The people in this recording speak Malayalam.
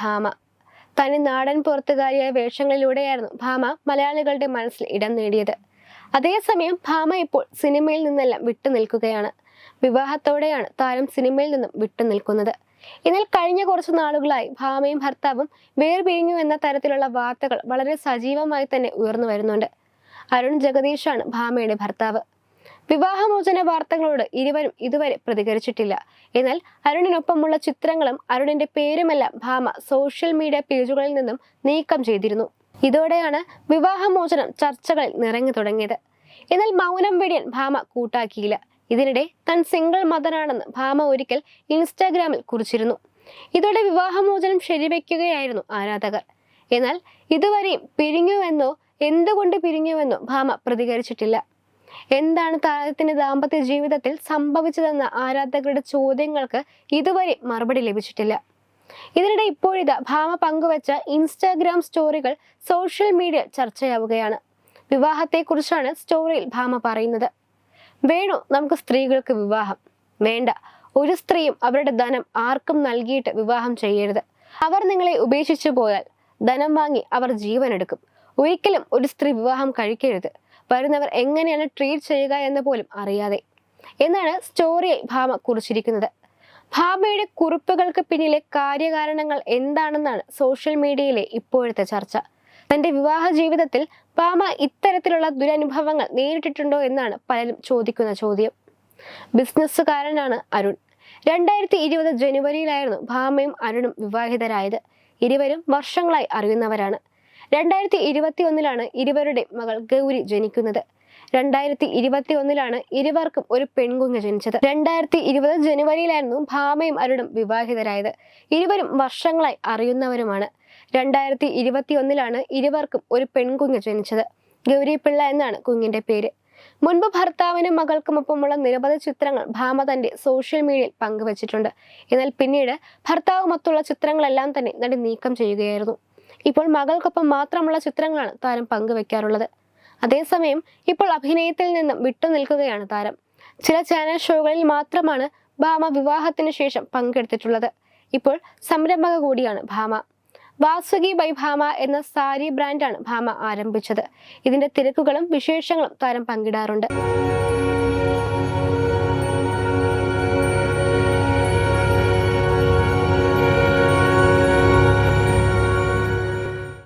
ഭാമ. തനി നാടൻ പുറത്തുകാരിയായ വേഷങ്ങളിലൂടെയായിരുന്നു ഭാമ മലയാളികളുടെ മനസ്സിൽ ഇടം നേടിയത്. അതേസമയം ഭാമ ഇപ്പോൾ സിനിമയിൽ നിന്നെല്ലാം വിട്ടുനിൽക്കുകയാണ് വിവാഹത്തോടെയാണ് താരം സിനിമയിൽ നിന്നും വിട്ടുനിൽക്കുന്നത് എന്നാൽ കഴിഞ്ഞ കുറച്ച് നാളുകളായി ഭാമയും ഭർത്താവും വേർപിരിഞ്ഞു എന്ന തരത്തിലുള്ള വാർത്തകൾ വളരെ സജീവമായി തന്നെ ഉയർന്നു വരുന്നുണ്ട്. അരുൺ ജഗദീഷാണ് ഭാമയുടെ ഭർത്താവ്. വിവാഹമോചന വാർത്തകളോട് ഇരുവരും ഇതുവരെ പ്രതികരിച്ചിട്ടില്ല. എന്നാൽ അരുണിനൊപ്പമുള്ള ചിത്രങ്ങളും അരുണിന്റെ പേരുമെല്ലാം ഭാമ സോഷ്യൽ മീഡിയ പേജുകളിൽ നിന്നും നീക്കം ചെയ്തിരുന്നു. ഇതോടെയാണ് വിവാഹമോചനം ചർച്ചകളിൽ നിറഞ്ഞു തുടങ്ങിയത്. എന്നാൽ മൗനം വെടിയൻ ഭാമ കൂട്ടാക്കിയില്ല. ഇതിനിടെ താൻ സിംഗിൾ മദറാണെന്ന് ഭാമ ഒരിക്കൽ ഇൻസ്റ്റാഗ്രാമിൽ കുറിച്ചിരുന്നു. ഇതോടെ വിവാഹമോചനം ശരിവെക്കുകയായിരുന്നു ആരാധകർ. എന്നാൽ ഇതുവരെയും പിരിഞ്ഞുവെന്നോ എന്തുകൊണ്ട് പിരിഞ്ഞുവെന്നോ ഭാമ പ്രതികരിച്ചിട്ടില്ല. എന്താണ് താരത്തിന്റെ ദാമ്പത്യ ജീവിതത്തിൽ സംഭവിച്ചതെന്ന ആരാധകരുടെ ചോദ്യങ്ങൾക്ക് ഇതുവരെ മറുപടി ലഭിച്ചിട്ടില്ല. ഇതിനിടെ ഇപ്പോഴിതാ ഭാമ പങ്കുവച്ച ഇൻസ്റ്റാഗ്രാം സ്റ്റോറികൾ സോഷ്യൽ മീഡിയ ചർച്ചയാവുകയാണ്. വിവാഹത്തെക്കുറിച്ചാണ് സ്റ്റോറിയിൽ ഭാമ പറയുന്നത്. വേണു നമുക്ക് സ്ത്രീകൾക്ക് വിവാഹം. വേണ്ട ഒരു സ്ത്രീയും അവരുടെ ധനം ആർക്കും നൽകിയിട്ട് വിവാഹം ചെയ്യരുത്. അവർ നിങ്ങളെ ഉപേക്ഷിച്ചു പോയാൽ ധനം വാങ്ങി അവർ ജീവനെടുക്കും. ഒരിക്കലും ഒരു സ്ത്രീ വിവാഹം കഴിക്കരുത്. വരുന്നവർ എങ്ങനെയാണ് ട്രീറ്റ് ചെയ്യുക എന്ന് പോലും അറിയാതെ. എന്നാണ് സ്റ്റോറിയെ ഭാമ കുറിച്ചിരിക്കുന്നത്. ഭാമയുടെ കുറിപ്പുകൾക്ക് പിന്നിലെ കാര്യകാരണങ്ങൾ എന്താണെന്നാണ് സോഷ്യൽ മീഡിയയിലെ ഇപ്പോഴത്തെ ചർച്ച. തന്റെ വിവാഹ ജീവിതത്തിൽ ഭാമ ഇത്തരത്തിലുള്ള ദുരനുഭവങ്ങൾ നേരിട്ടിട്ടുണ്ടോ എന്നാണ് പലരും ചോദിക്കുന്ന ചോദ്യം. ബിസിനസ്സുകാരനാണ് അരുൺ. രണ്ടായിരത്തി ഇരുപത് ജനുവരിയിലായിരുന്നു ഭാമയും അരുണും വിവാഹിതരായത്. ഇരുവരും വർഷങ്ങളായി അറിയുന്നവരാണ്. രണ്ടായിരത്തി ഇരുപത്തി ഒന്നിലാണ് ഇരുവരുടെ മകൾ ഗൗരി ജനിക്കുന്നത്. രണ്ടായിരത്തി ഇരുപത്തി ഒന്നിലാണ് ഇരുവർക്കും ഒരു പെൺകുഞ്ഞ് ജനിച്ചത്. രണ്ടായിരത്തി ഇരുപത് ജനുവരിയിലായിരുന്നു ഭാമയും അരുണും വിവാഹിതരായത്. ഇരുവരും വർഷങ്ങളായി അറിയുന്നവരുമാണ്. രണ്ടായിരത്തി ഇരുപത്തി ഒന്നിലാണ് ഇരുവർക്കും ഒരു പെൺകുഞ്ഞ് ജനിച്ചത്. ഗൗരി പിള്ള എന്നാണ് കുഞ്ഞിന്റെ പേര്. മുൻപ് ഭർത്താവിനും മകൾക്കുമൊപ്പമുള്ള നിരവധി ചിത്രങ്ങൾ ഭാമ തന്റെ സോഷ്യൽ മീഡിയയിൽ പങ്കുവച്ചിട്ടുണ്ട്. എന്നാൽ പിന്നീട് ഭർത്താവുമൊത്തുള്ള ചിത്രങ്ങളെല്ലാം തന്നെ നടി നീക്കം ചെയ്യുകയായിരുന്നു. ഇപ്പോൾ മകൾക്കൊപ്പം മാത്രമുള്ള ചിത്രങ്ങളാണ് താരം പങ്കുവെക്കാറുള്ളത്. അതേസമയം ഇപ്പോൾ അഭിനയത്തിൽ നിന്നും വിട്ടുനിൽക്കുകയാണ് താരം. ചില ചാനൽ ഷോകളിൽ മാത്രമാണ് ഭാമ വിവാഹത്തിന് ശേഷം പങ്കെടുത്തിട്ടുള്ളത്. ഇപ്പോൾ സംരംഭക കൂടിയാണ് ഭാമ. വാസുകി ബൈ ഭാമ എന്ന സാരി ബ്രാൻഡാണ് ഭാമ ആരംഭിച്ചത്. ഇതിന്റെ തിരക്കുകളും വിശേഷങ്ങളും താരം പങ്കിടാറുണ്ട്.